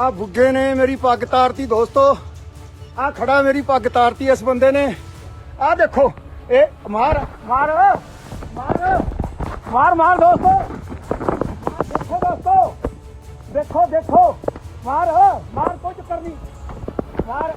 ਆ ਬੁੱਗੇ ਨੇ ਮੇਰੀ ਪੱਗ ਤਾਰਤੀ ਦੋਸਤੋ। ਆ ਖੜਾ ਮੇਰੀ ਪੱਗ ਤਾਰਤੀ ਇਸ ਬੰਦੇ ਨੇ। ਆ ਦੇਖੋ, ਇਹ ਮਾਰ ਮਾਰ ਮਾਰ ਮਾਰ ਮਾਰ ਦੋਸਤੋ। ਦੇਖੋ ਦੋਸਤੋ, ਦੇਖੋ ਦੇਖੋ। ਮਾਰ ਮਾਰ ਕੁਝ ਕਰਨੀ। ਮਾਰ।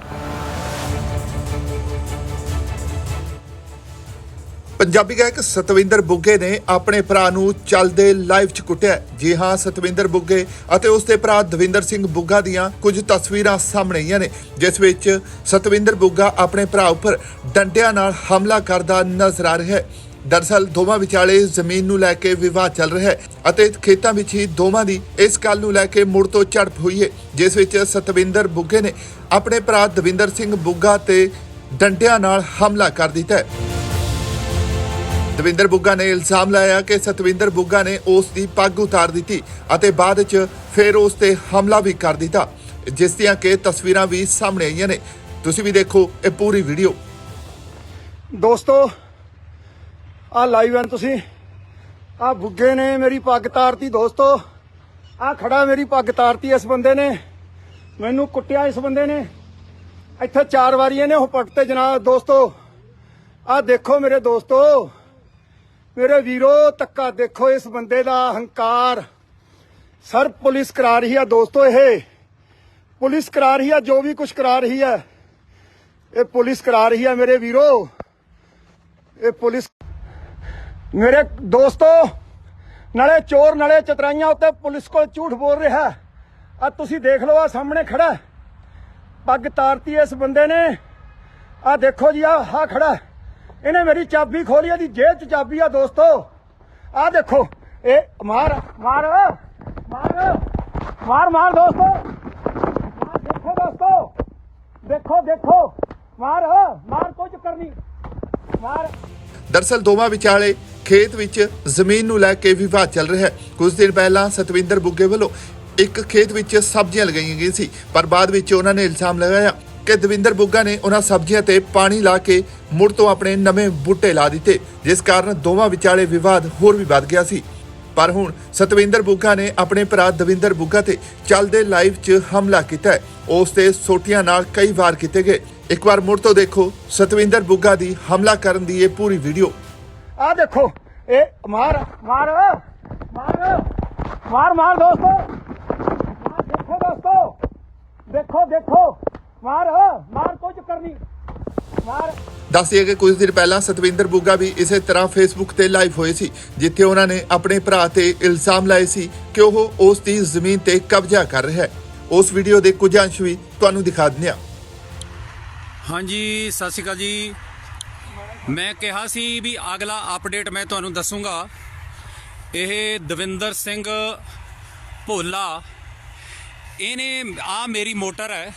ਪੰਜਾਬੀ ਗਾਇਕ ਸਤਵਿੰਦਰ ਬੁੱਗੇ ਨੇ ਆਪਣੇ ਭਰਾ ਨੂੰ ਚੱਲਦੇ ਲਾਈਵ 'ਚ ਕੁੱਟਿਆ ਜੀ ਹਾਂ, ਸਤਵਿੰਦਰ ਬੁੱਗੇ ਅਤੇ ਉਸ ਦੇ ਭਰਾ ਦਵਿੰਦਰ ਸਿੰਘ ਬੁੱਗਾ ਦੀਆਂ ਕੁਝ ਤਸਵੀਰਾਂ ਸਾਹਮਣੇ ਆਈਆਂ ਨੇ, ਜਿਸ ਵਿੱਚ ਸਤਵਿੰਦਰ ਬੁੱਗਾ ਆਪਣੇ ਭਰਾ ਉੱਪਰ ਡੰਡਿਆਂ ਨਾਲ ਹਮਲਾ ਕਰਦਾ ਨਜ਼ਰ ਆ ਰਿਹਾ ਹੈ। ਦਰਸਲ ਦੋਵਾਂ ਵਿਚਾਲੇ ਜ਼ਮੀਨ ਨੂੰ ਲੈ ਕੇ ਵਿਵਾਦ ਚੱਲ ਰਿਹਾ ਹੈ ਅਤੇ ਖੇਤਾਂ ਵਿੱਚ ਹੀ ਦੋਵਾਂ ਦੀ ਇਸ ਗੱਲ ਨੂੰ ਲੈ ਕੇ ਮੁੜ ਤੋਂ ਝੜਪ ਹੋਈ ਹੈ, ਜਿਸ ਵਿੱਚ ਸਤਵਿੰਦਰ ਬੁੱਗੇ ਨੇ ਆਪਣੇ ਭਰਾ ਦਵਿੰਦਰ ਸਿੰਘ ਬੁੱਗਾ ਤੇ ਡੰਡਿਆਂ ਨਾਲ ਹਮਲਾ ਕਰ ਦਿੱਤਾ ਹੈ। ਦਵਿੰਦਰ ਬੁੱਗਾ ਨੇ ਇਲਜ਼ਾਮ ਲਾਇਆ ਕਿ ਸਤਵਿੰਦਰ ਬੁੱਗਾ ਨੇ ਉਸ ਦੀ ਪੱਗ ਉਤਾਰ ਦਿੱਤੀ ਅਤੇ ਬਾਅਦ ਵਿੱਚ ਫਿਰ ਉਸ ਤੇ ਹਮਲਾ ਵੀ ਕਰ ਦਿੱਤਾ, ਜਿਸ ਦੀਆਂ ਕਿ ਤਸਵੀਰਾਂ ਵੀ ਸਾਹਮਣੇ ਆਈਆਂ ਨੇ। ਤੁਸੀਂ ਵੀ ਦੇਖੋ ਇਹ ਪੂਰੀ ਵੀਡੀਓ। ਦੋਸਤੋ ਆ ਲਾਈਵ ਹਨ ਤੁਸੀਂ। ਆ ਬੁੱਗੇ ਨੇ ਮੇਰੀ ਪੱਗ ਤਾਰਤੀ ਦੋਸਤੋ। ਆ ਖੜਾ ਮੇਰੀ ਪੱਗ ਤਾਰਤੀ ਇਸ ਬੰਦੇ ਨੇ। ਮੈਨੂੰ ਕੁੱਟਿਆ ਇਸ ਬੰਦੇ ਨੇ। ਇੱਥੇ ਚਾਰ ਵਾਰੀ ਇਹਨੇ ਉਹ ਪੱਗ ਤੇ ਜਨਾਬ ਦੋਸਤੋ। ਆ ਦੇਖੋ ਮੇਰੇ ਦੋਸਤੋ। ਮੇਰੇ ਵੀਰੋ ਤੱਕਾ ਦੇਖੋ ਇਸ ਬੰਦੇ ਦਾ ਹੰਕਾਰ। ਸਰ, ਪੁਲਿਸ ਕਰਾ ਰਹੀ ਆ ਦੋਸਤੋ ਇਹ। ਪੁਲਿਸ ਕਰਾ ਰਹੀ ਆ, ਜੋ ਵੀ ਕੁਝ ਕਰਾ ਰਹੀ ਹੈ ਇਹ ਪੁਲਿਸ ਕਰਾ ਰਹੀ ਹੈ ਮੇਰੇ ਵੀਰੋ। ਇਹ ਪੁਲਿਸ ਮੇਰੇ ਦੋਸਤੋ, ਨਾਲੇ ਚੋਰ ਨਾਲੇ ਚਤਰਾਈਆਂ ਉੱਤੇ ਪੁਲਿਸ ਕੋਲ ਝੂਠ ਬੋਲ ਰਿਹਾ। ਆ ਤੁਸੀਂ ਦੇਖ ਲਓ, ਆ ਸਾਹਮਣੇ ਖੜਾ। ਪੱਗ ਤਾਰਤੀ ਇਸ ਬੰਦੇ ਨੇ। ਆ ਦੇਖੋ ਜੀ, ਆ ਹਾ ਖੜਾ। ਇਹਨੇ ਮੇਰੀ ਚਾਬੀ ਖੋਲੀ, ਇਹਦੀ ਜੇਬ 'ਚ ਚਾਬੀ ਆ ਦੋਸਤੋ। ਆ ਦੇਖੋ, ਇਹ ਮਾਰ ਮਾਰ ਮਾਰ ਮਾਰ ਮਾਰ ਦੋਸਤੋ। ਮਾਰ ਦੇਖੋ ਦੋਸਤੋ, ਦੇਖੋ ਦੇਖੋ। ਮਾਰ ਮਾਰ ਕੁਝ ਕਰਨੀ। ਮਾਰ। ਦਰਸਲ ਦੋਵਾਂ ਵਿਚਾਲੇ ਖੇਤ ਵਿੱਚ ਜ਼ਮੀਨ ਨੂੰ ਲੈ ਕੇ ਵਿਵਾਦ ਚੱਲ ਰਿਹਾ ਹੈ। ਕੁਝ ਦਿਨ ਪਹਿਲਾਂ ਸਤਵਿੰਦਰ ਬੁੱਗੇ ਵੱਲੋਂ ਇੱਕ ਖੇਤ ਵਿੱਚ ਸਬਜ਼ੀਆਂ ਲਗਾਈਆਂ ਗਈਆਂ ਸੀ, ਪਰ ਬਾਅਦ ਵਿੱਚ ਉਹਨਾਂ ਨੇ ਇਲਜ਼ਾਮ ਲਗਾਇਆ ਕਿ ਦਵਿੰਦਰ ਬੁੱਗਾ ਨੇ ਉਹਨਾਂ ਸਬਜ਼ੀਆਂ ਤੇ ਪਾਣੀ ਲਾ ਕੇ ਮੁੜ ਤੋਂ ਆਪਣੇ ਨਵੇਂ ਬੂਟੇ ਲਾ ਦਿੱਤੇ, ਜਿਸ ਕਾਰਨ ਦੋਵਾਂ ਵਿਚਾਲੇ ਵਿਵਾਦ ਹੋਰ ਵੀ ਵੱਧ ਗਿਆ ਸੀ। ਪਰ ਹੁਣ ਸਤਵਿੰਦਰ ਬੁੱਗਾ ਨੇ ਆਪਣੇ ਭਰਾ ਦਵਿੰਦਰ ਬੁੱਗਾ ਤੇ ਚੱਲਦੇ ਲਾਈਵ 'ਚ ਹਮਲਾ ਕੀਤਾ ਉਸ ਤੇ ਸੋਟੀਆਂ ਨਾਲ ਕਈ ਵਾਰ ਕੀਤੇ ਗਏ। ਇੱਕ ਵਾਰ ਮੁੜ ਤੋਂ ਦੇਖੋ ਸਤਵਿੰਦਰ ਬੁੱਗਾ ਦੀ ਹਮਲਾ ਕਰਨ ਦੀ ਇਹ ਪੂਰੀ ਵੀਡੀਓ। ਆ ਦੇਖੋ, ਇਹ ਮਾਰ ਮਾਰ ਮਾਰ ਮਾਰ ਮਾਰ ਦੋਸਤੋ। ਦੇਖੋ ਦੋਸਤੋ। ਦੇਖੋ ਦੇਖੋ। ਮਾਰ। ਮਾਰ ਦੱਸਿਆ ਕਿ ਕੁਝ ਦਿਨ ਪਹਿਲਾਂ ਸਤਵਿੰਦਰ ਬੁੱਗਾ ਵੀ ਇਸੇ ਤਰ੍ਹਾਂ ਫੇਸਬੁੱਕ ਤੇ ਲਾਈਵ ਹੋਏ ਸੀ, ਜਿੱਥੇ ਉਹਨਾਂ ਨੇ ਆਪਣੇ ਭਰਾ ਤੇ ਇਲਜ਼ਾਮ ਲਾਏ ਸੀ ਕਿ ਉਹ ਉਸ ਦੀ ਜ਼ਮੀਨ ਤੇ ਕਬਜ਼ਾ ਕਰ ਰਿਹਾ ਹੈ। ਉਸ ਵੀਡੀਓ ਦੇ ਕੁਝ ਅੰਸ਼ ਵੀ ਤੁਹਾਨੂੰ ਦਿਖਾ ਦਿੰਦੇ ਹਾਂ। ਹਾਂਜੀ, ਸਤਿ ਸ਼੍ਰੀ ਅਕਾਲ ਜੀ। ਮੈਂ ਕਿਹਾ ਸੀ ਵੀ ਅਗਲਾ ਅਪਡੇਟ ਮੈਂ ਤੁਹਾਨੂੰ ਦੱਸੂਗਾ। ਇਹ ਦਵਿੰਦਰ ਸਿੰਘ ਭੋਲਾ, ਇਹਨੇ ਆ ਮੇਰੀ ਮੋਟਰ ਹੈ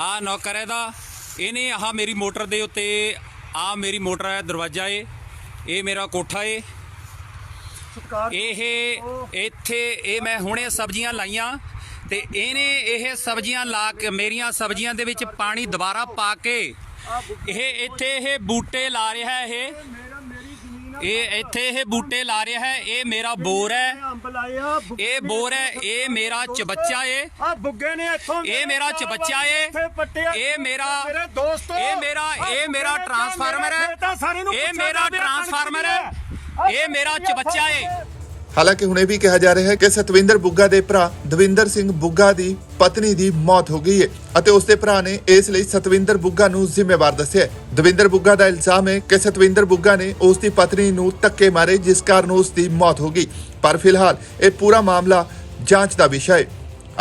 ਆ ਨੌਕਰ ਹੈ ਇਹਨੇ ਆਹ ਮੇਰੀ ਮੋਟਰ ਦੇ ਉੱਤੇ ਆ ਮੇਰੀ ਮੋਟਰ ਹੈ ਦਰਵਾਜ਼ਾ ਏ ਇਹ ਮੇਰਾ ਕੋਠਾ ਏ। ਇਹ ਇੱਥੇ ਇਹ ਮੈਂ ਹੁਣੇ ਸਬਜ਼ੀਆਂ ਲਾਈਆਂ ਤੇ ਇਹਨੇ ਇਹ ਸਬਜ਼ੀਆਂ ਲਾ ਕੇ ਮੇਰੀਆਂ ਸਬਜ਼ੀਆਂ ਦੇ ਵਿੱਚ ਪਾਣੀ ਦੁਬਾਰਾ ਪਾ ਕੇ ਇਹ ਇੱਥੇ ਇਹ ਬੂਟੇ ਲਾ ਰਿਹਾ ਇਹ। ਇਹ ਇੱਥੇ ਇਹ ਬੂਟੇ ਲਾ ਰਿਹਾ ਹੈ, ਇਹ ਮੇਰਾ ਬੋਰ ਹੈ। ਇਹ ਬੋਰ ਹੈ, ਇਹ ਮੇਰਾ ਚਬੱਚਾ ਏ। ਆ ਬੁੱਗੇ ਨੇ ਇੱਥੋਂ ਇਹ ਮੇਰਾ ਚਬੱਚਾ ਏ। ਇਹ ਮੇਰਾ ਇਹ ਮੇਰਾ ਇਹ ਮੇਰਾ ਟਰਾਂਸਫਾਰਮਰ ਹੈ। ਇਹ ਮੇਰਾ ਟਰਾਂਸਫਾਰਮਰ ਹੈ। ਇਹ ਮੇਰਾ ਚਬੱਚਾ ਏ। ਹਾਲਾਂਕਿ ਹੁਣ ਇਹ ਵੀ ਕਿਹਾ ਜਾ ਰਿਹਾ ਹੈ ਕਿ ਸਤਵਿੰਦਰ ਬੁੱਗਾ ਦੇ ਭਰਾ ਦਵਿੰਦਰ ਸਿੰਘ ਬੁੱਗਾ ਦੀ ਪਤਨੀ ਦੀ ਮੌਤ ਹੋ ਗਈ ਹੈ ਅਤੇ ਉਸ ਦੇ ਭਰਾ ਨੇ ਇਸ ਲਈ ਸਤਵਿੰਦਰ ਬੁੱਗਾ ਨੂੰ ਜ਼ਿੰਮੇਵਾਰ ਦੱਸਿਆ ਦਵਿੰਦਰ ਬੁੱਗਾ ਦਾ ਇਲਜ਼ਾਮ ਹੈ ਕਿ ਸਤਵਿੰਦਰ ਬੁੱਗਾ ਨੇ ਉਸ ਦੀ ਪਤਨੀ ਨੂੰ ਧੱਕੇ ਮਾਰੇ, ਜਿਸ ਕਾਰਨ ਉਸ ਦੀ ਮੌਤ ਹੋ ਗਈ। ਪਰ ਫਿਲਹਾਲ ਇਹ ਪੂਰਾ ਮਾਮਲਾ ਜਾਂਚ ਦਾ ਵਿਸ਼ਾ ਹੈ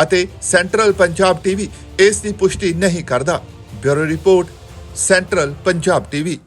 ਅਤੇ ਸੈਂਟਰਲ ਪੰਜਾਬ ਟੀਵੀ ਇਸ ਦੀ ਪੁਸ਼ਟੀ ਨਹੀਂ ਕਰਦਾ। Bureau report, central Punjab TV.